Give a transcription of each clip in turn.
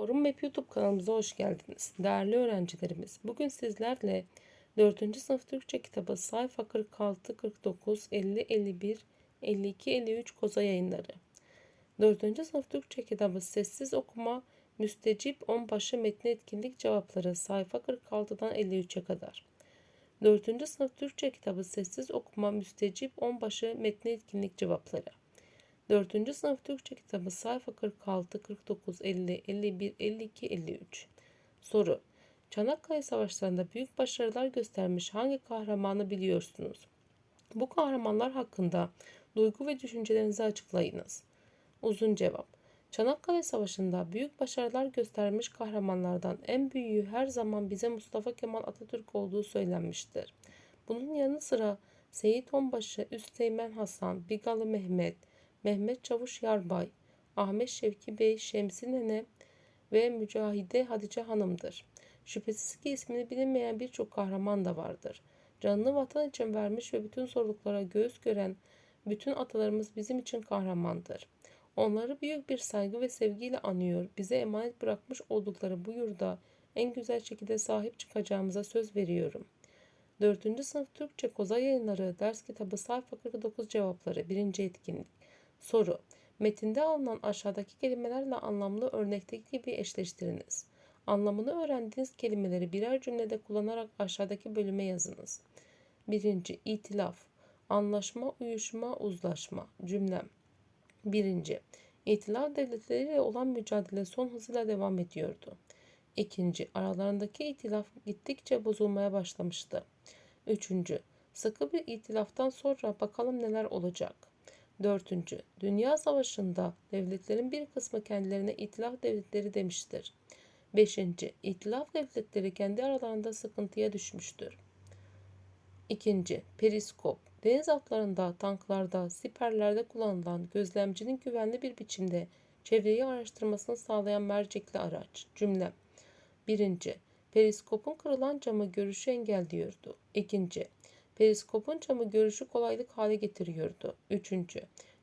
Forum Map YouTube kanalımıza hoş geldiniz. Değerli öğrencilerimiz, bugün sizlerle 4. sınıf Türkçe kitabı sayfa 46, 49, 50, 51, 52, 53 koza yayınları. 4. sınıf Türkçe kitabı sessiz okuma, müstecip onbaşı metni etkinlik cevapları sayfa 46'dan 53'e kadar. 4. sınıf Türkçe kitabı sessiz okuma, müstecip onbaşı metni etkinlik cevapları. 4. sınıf Türkçe kitabı sayfa 46, 49, 50, 51, 52, 53. Soru. Çanakkale Savaşları'nda büyük başarılar göstermiş hangi kahramanı biliyorsunuz? Bu kahramanlar hakkında duygu ve düşüncelerinizi açıklayınız. Uzun cevap. Çanakkale Savaşı'nda büyük başarılar göstermiş kahramanlardan en büyüğü her zaman bize Mustafa Kemal Atatürk olduğu söylenmiştir. Bunun yanı sıra Seyit Onbaşı, Üsteğmen Hasan, Bigalı Mehmet, Mehmet Çavuş Yarbay, Ahmet Şevki Bey, Şemsi Nene ve Mücahide Hatice Hanım'dır. Şüphesiz ki ismini bilinmeyen birçok kahraman da vardır. Canını vatan için vermiş ve bütün zorluklara göğüs gören bütün atalarımız bizim için kahramandır. Onları büyük bir saygı ve sevgiyle anıyor, bize emanet bırakmış oldukları bu yurda en güzel şekilde sahip çıkacağımıza söz veriyorum. 4. sınıf Türkçe Koza Yayınları Ders Kitabı Sayfa 49 Cevapları 1. Etkinlik Soru Metinde alınan aşağıdaki kelimelerle anlamlı örnekteki gibi eşleştiriniz. Anlamını öğrendiğiniz kelimeleri birer cümlede kullanarak aşağıdaki bölüme yazınız. 1. İtilaf Anlaşma, uyuşma, uzlaşma. Cümlem 1. İtilaf devletleriyle olan mücadele son hızıyla devam ediyordu. 2. Aralarındaki itilaf gittikçe bozulmaya başlamıştı. 3. Sıkı bir itilaftan sonra bakalım neler olacak. 4. Dünya Savaşı'nda devletlerin bir kısmı kendilerine itilaf devletleri demiştir. 5. İtilaf devletleri kendi aralarında sıkıntıya düşmüştür. 2. Periskop Deniz atlarında, tanklarda, siperlerde kullanılan gözlemcinin güvenli bir biçimde çevreyi araştırmasını sağlayan mercekli araç. Cümle 1. Periskopun kırılan camı görüşü engelliyordu. 2. Periskopun camı görüşü kolaylık hale getiriyordu. 3.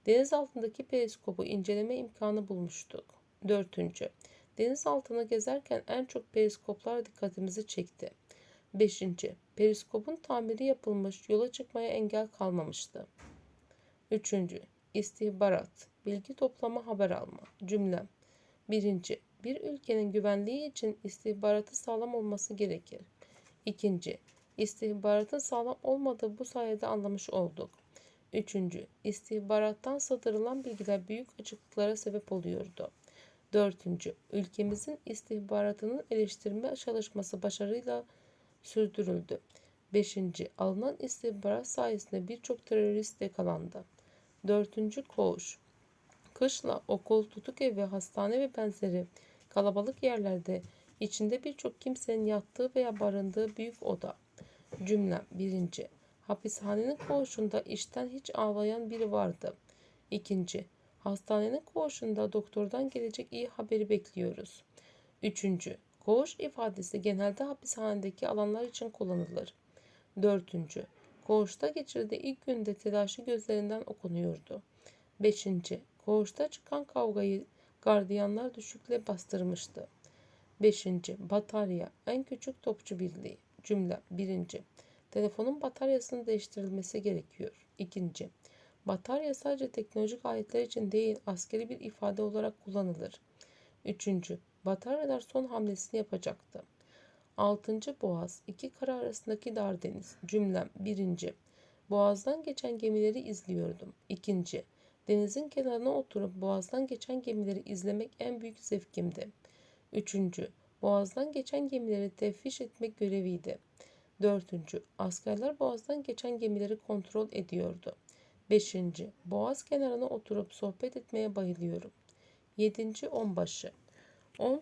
Deniz altındaki periskopu inceleme imkanı bulmuştuk. 4. Deniz altını gezerken en çok periskoplar dikkatimizi çekti. 5. Periskopun tamiri yapılmış, yola çıkmaya engel kalmamıştı. 3. İstihbarat, bilgi toplama, haber alma. Cümlem 1. Bir ülkenin güvenliği için istihbaratı sağlam olması gerekir. 2. İstihbaratın sağlam olmadığı bu sayede anlamış olduk. Üçüncü, istihbarattan satırılan bilgiler büyük açıklıklara sebep oluyordu. Dördüncü, ülkemizin istihbaratının eleştirme çalışması başarıyla sürdürüldü. Beşinci, alınan istihbarat sayesinde birçok terörist yakalandı. Dördüncü koğuş, kışla okul, tutuk evi, hastane ve benzeri kalabalık yerlerde içinde birçok kimsenin yattığı veya barındığı büyük oda. Cümle birinci. Hapishanenin koğuşunda işten hiç ağlayan biri vardı. İkinci. Hastanenin koğuşunda doktordan gelecek iyi haberi bekliyoruz. Üçüncü. Koğuş ifadesi genelde hapishanedeki alanlar için kullanılır. Dördüncü. Koğuşta geçirdiği ilk günde telaşı gözlerinden okunuyordu. Beşinci. Koğuşta çıkan kavgayı gardiyanlar düşükle bastırmıştı. Beşinci. Batarya. En küçük topçu birliği. Cümle. Birinci. Telefonun bataryasının değiştirilmesi gerekiyor. İkinci. Batarya sadece teknolojik aletler için değil askeri bir ifade olarak kullanılır. Üçüncü. Bataryalar son hamlesini yapacaktı. Altıncı boğaz. iki kara arasındaki dar deniz. Cümlem. Birinci. Boğazdan geçen gemileri izliyordum. İkinci. Denizin kenarına oturup boğazdan geçen gemileri izlemek en büyük zevkimdi. Üçüncü. Boğazdan geçen gemileri teftiş etmek göreviydi. Dördüncü. Askerler boğazdan geçen gemileri kontrol ediyordu. Beşinci. Boğaz kenarına oturup sohbet etmeye bayılıyorum. Yedinci. Onbaşı. On.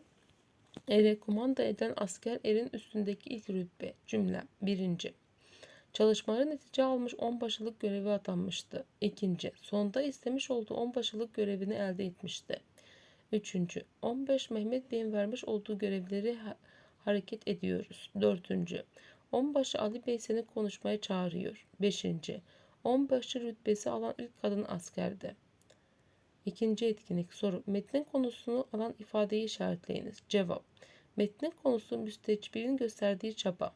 Ere kumanda eden asker erin üstündeki ilk rütbe. Cümle. Birinci. Çalışmaları netice almış onbaşılık görevi atanmıştı. İkinci. Sonda istemiş olduğu onbaşılık görevini elde etmişti. Üçüncü. 15 Mehmet Bey'in vermiş olduğu görevleri ha- hareket ediyoruz. Dördüncü. Onbaşı Ali Bey seni konuşmaya çağırıyor. Beşinci. Onbaşı rütbesi alan ilk kadın askerdi. İkinci etkinlik soru. Metnin konusunu alan ifadeyi işaretleyiniz. Cevap. Metnin konusu müstecbirin gösterdiği çaba.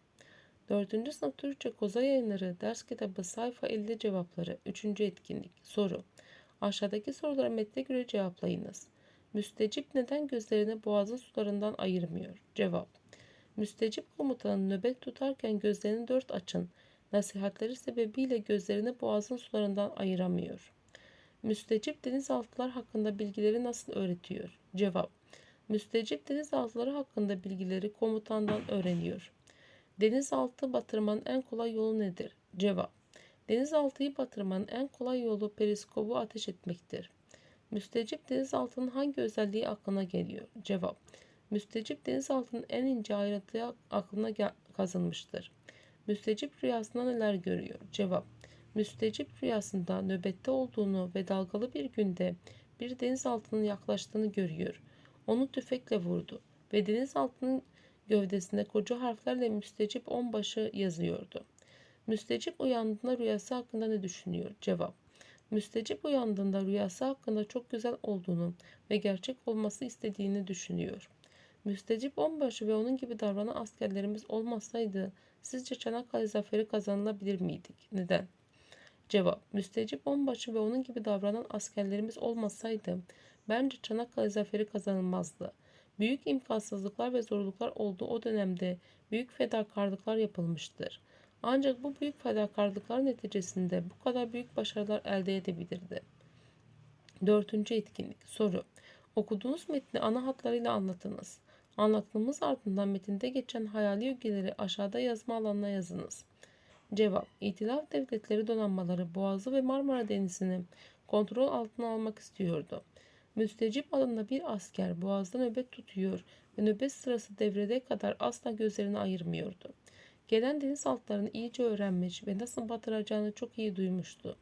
4. sınıf Türkçe Koza Yayınları ders kitabı sayfa 50 cevapları. 3. etkinlik soru. Aşağıdaki sorulara metne göre cevaplayınız. Müstecip neden gözlerini boğazın sularından ayırmıyor? Cevap. Müstecip komutanın nöbet tutarken gözlerini dört açın. Nasihatleri sebebiyle gözlerini boğazın sularından ayıramıyor. Müstecip denizaltılar hakkında bilgileri nasıl öğretiyor? Cevap. Müstecip denizaltıları hakkında bilgileri komutandan öğreniyor. Denizaltı batırmanın en kolay yolu nedir? Cevap. Denizaltıyı batırmanın en kolay yolu periskobu ateş etmektir. Müstecip denizaltının hangi özelliği aklına geliyor? Cevap. Müstecip denizaltının en ince ayrıntıya aklına kazınmıştır. Müstecip rüyasında neler görüyor? Cevap. Müstecip rüyasında nöbette olduğunu ve dalgalı bir günde bir denizaltının yaklaştığını görüyor. Onu tüfekle vurdu ve denizaltının gövdesinde koca harflerle müstecip onbaşı yazıyordu. Müstecip uyandığında rüyası hakkında ne düşünüyor? Cevap. Müstecip uyandığında rüyası hakkında çok güzel olduğunu ve gerçek olması istediğini düşünüyor. Müstecip onbaşı ve onun gibi davranan askerlerimiz olmasaydı sizce Çanakkale zaferi kazanılabilir miydik? Neden? Cevap. Müstecip onbaşı ve onun gibi davranan askerlerimiz olmasaydı bence Çanakkale zaferi kazanılmazdı. Büyük imkansızlıklar ve zorluklar olduğu o dönemde büyük fedakarlıklar yapılmıştır. Ancak bu büyük fedakarlıklar neticesinde bu kadar büyük başarılar elde edebilirdi. Dördüncü etkinlik. Soru. Okuduğunuz metni ana hatlarıyla anlatınız. Anlatımımız ardından metinde geçen hayali ögeleri aşağıda yazma alanına yazınız. Cevap. İtilaf devletleri donanmaları Boğazı ve Marmara Denizi'ni kontrol altına almak istiyordu. Müstecip adında bir asker boğazda nöbet tutuyor ve nöbet sırası devrede kadar asla gözlerini ayırmıyordu. Gelen denizaltılarını iyice öğrenmiş ve nasıl batıracağını çok iyi duymuştu.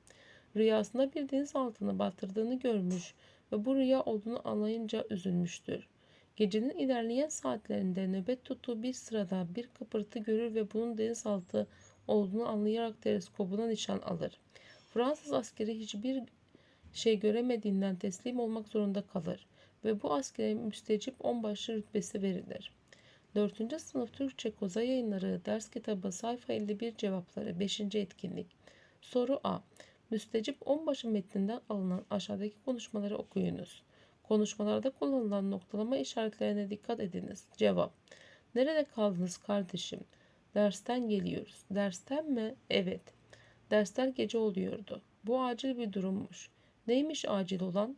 Rüyasında bir denizaltını batırdığını görmüş ve bu rüya olduğunu anlayınca üzülmüştür. Gecenin ilerleyen saatlerinde nöbet tuttuğu bir sırada bir kıpırtı görür ve bunun denizaltı olduğunu anlayarak teleskobuna nişan alır. Fransız askeri hiçbir şey göremediğinden teslim olmak zorunda kalır ve bu askere müstecip onbaşı rütbesi verilir. 4. sınıf Türkçe Koza Yayınları ders kitabı sayfa 51 cevapları 5. etkinlik. Soru A. Müstecip onbaşı metninden alınan aşağıdaki konuşmaları okuyunuz. Konuşmalarda kullanılan noktalama işaretlerine dikkat ediniz. Cevap. Nerede kaldınız kardeşim? Dersten geliyoruz. Dersten mi? Evet. Dersler gece oluyordu. Bu acil bir durummuş. Neymiş acil olan?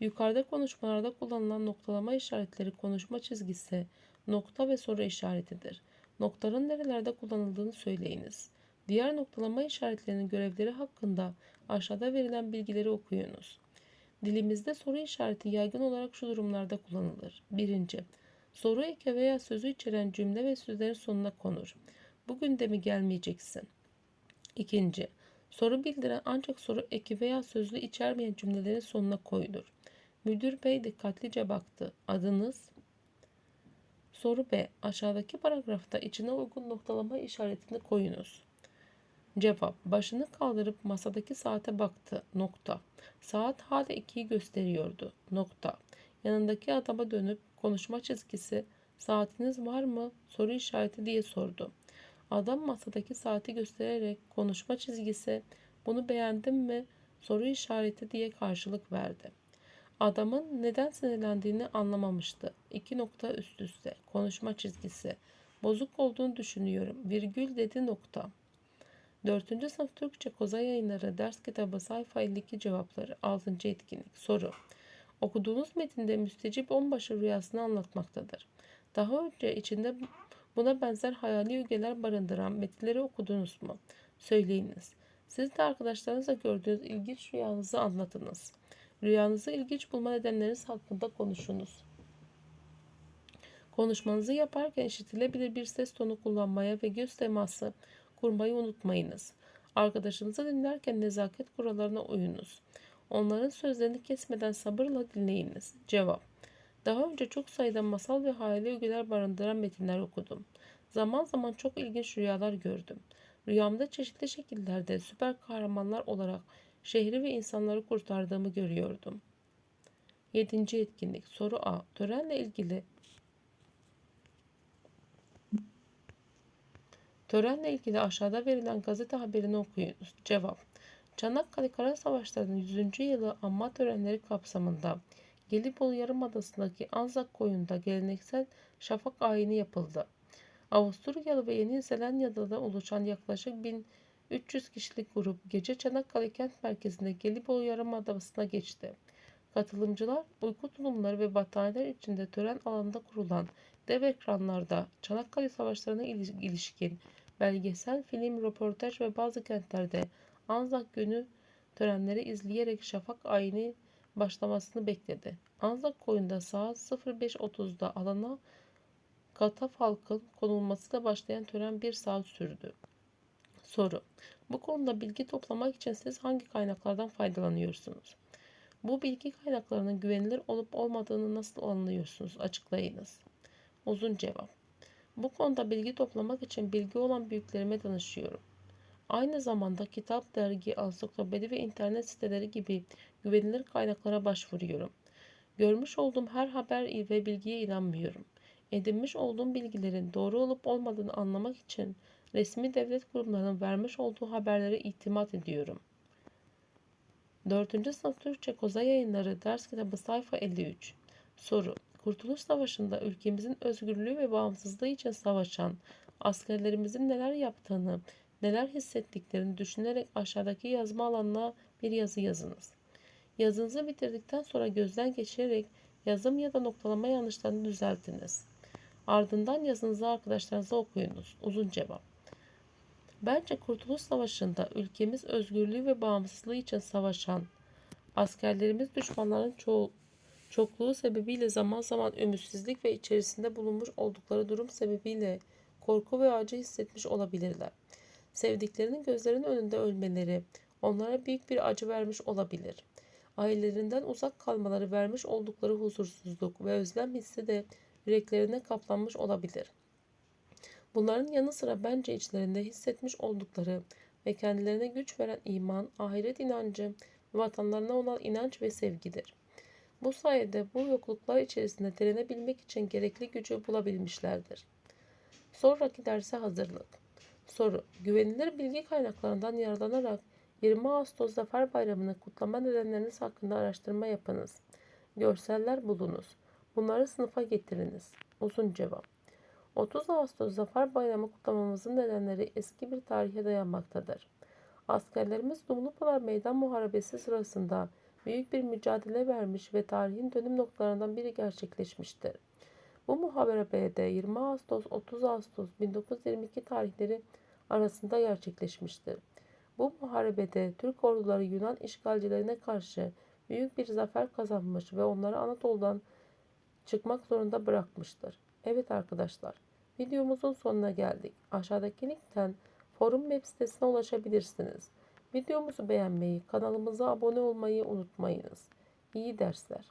Yukarıda konuşmalarda kullanılan noktalama işaretleri konuşma çizgisi, nokta ve soru işaretidir. Noktaların nerelerde kullanıldığını söyleyiniz. Diğer noktalama işaretlerinin görevleri hakkında aşağıda verilen bilgileri okuyunuz. Dilimizde soru işareti yaygın olarak şu durumlarda kullanılır. Birinci, soru eki veya sözü içeren cümle ve sözlerin sonuna konur. Bugün de mi gelmeyeceksin? İkinci, soru bildiren ancak soru eki veya sözlü içermeyen cümlelerin sonuna koyulur. Müdür bey dikkatlice baktı. Adınız? Soru B. Aşağıdaki paragrafta içine uygun noktalama işaretini koyunuz. Cevap. Başını kaldırıp masadaki saate baktı. Nokta. Saat hala 2'yi gösteriyordu. Nokta. Yanındaki adama dönüp konuşma çizgisi saatiniz var mı soru işareti diye sordu. Adam masadaki saati göstererek konuşma çizgisi bunu beğendin mi soru işareti diye karşılık verdi. Adamın neden sinirlendiğini anlamamıştı. İki nokta üst üste. Konuşma çizgisi. Bozuk olduğunu düşünüyorum. Virgül dedi nokta. 4. sınıf Türkçe Koza Yayınları ders kitabı sayfa 52 cevapları 6. etkinlik soru. Okuduğunuz metinde müstecip onbaşı rüyasını anlatmaktadır. Daha önce içinde buna benzer hayali ögeler barındıran metinleri okudunuz mu? Söyleyiniz. Siz de arkadaşlarınızla gördüğünüz ilginç rüyanızı anlatınız. Rüyanızı ilginç bulma nedenleriniz hakkında konuşunuz. Konuşmanızı yaparken işitilebilir bir ses tonu kullanmaya ve göz teması kurmayı unutmayınız. Arkadaşınızı dinlerken nezaket kurallarına uyunuz. Onların sözlerini kesmeden sabırla dinleyiniz. Cevap. Daha önce çok sayıda masal ve hayali ögeler barındıran metinler okudum. Zaman zaman çok ilginç rüyalar gördüm. Rüyamda çeşitli şekillerde süper kahramanlar olarak şehri ve insanları kurtardığımı görüyordum. Yedinci etkinlik. Soru A. Törenle ilgili Törenle ilgili aşağıda verilen gazete haberini okuyunuz. Cevap. Çanakkale Kara Savaşları'nın 100. yılı anma törenleri kapsamında Gelibolu Yarımadası'ndaki Anzak Koyun'da geleneksel şafak ayini yapıldı. Avusturyalı ve Yeni Zelanda'da oluşan yaklaşık 1300 kişilik grup gece Çanakkale kent merkezinde Gelibolu Yarımadası'na geçti. Katılımcılar uyku tulumları ve battaniyeler içinde tören alanında kurulan dev ekranlarda Çanakkale Savaşları'na ilişkin belgesel, film, röportaj ve bazı kentlerde Anzak günü törenleri izleyerek şafak ayini başlamasını bekledi. Anzak koyunda saat 05.30'da alana katafalkın konulmasıyla başlayan tören bir saat sürdü. Soru. Bu konuda bilgi toplamak için siz hangi kaynaklardan faydalanıyorsunuz? Bu bilgi kaynaklarının güvenilir olup olmadığını nasıl anlıyorsunuz? Açıklayınız. Uzun cevap. Bu konuda bilgi toplamak için bilgi olan büyüklerime danışıyorum. Aynı zamanda kitap, dergi, ansiklopedi ve internet siteleri gibi güvenilir kaynaklara başvuruyorum. Görmüş olduğum her haber ve bilgiye inanmıyorum. Edinmiş olduğum bilgilerin doğru olup olmadığını anlamak için resmi devlet kurumlarının vermiş olduğu haberlere itimat ediyorum. 4. sınıf Türkçe Koza Yayınları Ders Kitabı Sayfa 53 Soru Kurtuluş Savaşı'nda ülkemizin özgürlüğü ve bağımsızlığı için savaşan askerlerimizin neler yaptığını, neler hissettiklerini düşünerek aşağıdaki yazma alanına bir yazı yazınız. Yazınızı bitirdikten sonra gözden geçirerek yazım ya da noktalama yanlışlarını düzeltiniz. Ardından yazınızı arkadaşlarınıza okuyunuz. Uzun cevap. Bence Kurtuluş Savaşı'nda ülkemiz özgürlüğü ve bağımsızlığı için savaşan askerlerimiz düşmanların çoğu, çokluğu sebebiyle zaman zaman ümitsizlik ve içerisinde bulunmuş oldukları durum sebebiyle korku ve acı hissetmiş olabilirler. Sevdiklerinin gözlerinin önünde ölmeleri onlara büyük bir acı vermiş olabilir. Ailelerinden uzak kalmaları vermiş oldukları huzursuzluk ve özlem hissi de yüreklerine kaplanmış olabilir. Bunların yanı sıra bence içlerinde hissetmiş oldukları ve kendilerine güç veren iman, ahiret inancı ve vatanlarına olan inanç ve sevgidir. Bu sayede bu yokluklar içerisinde direnebilmek için gerekli gücü bulabilmişlerdir. Sonraki derse hazırlık. Soru. Güvenilir bilgi kaynaklarından yararlanarak 20 Ağustos Zafer Bayramı'nı kutlama nedenleriniz hakkında araştırma yapınız. Görseller bulunuz. Bunları sınıfa getiriniz. Uzun cevap. 30 Ağustos Zafer Bayramı kutlamamızın nedenleri eski bir tarihe dayanmaktadır. Askerlerimiz Dumlupınar Meydan Muharebesi sırasında büyük bir mücadele vermiş ve tarihin dönüm noktalarından biri gerçekleşmiştir. Bu muharebede 20 Ağustos 30 Ağustos 1922 tarihleri arasında gerçekleşmiştir. Bu muharebede Türk orduları Yunan işgalcilerine karşı büyük bir zafer kazanmış ve onları Anadolu'dan çıkmak zorunda bırakmıştır. Evet arkadaşlar, videomuzun sonuna geldik. Aşağıdaki linkten forum web sitesine ulaşabilirsiniz. Videomuzu beğenmeyi, kanalımıza abone olmayı unutmayınız. İyi dersler.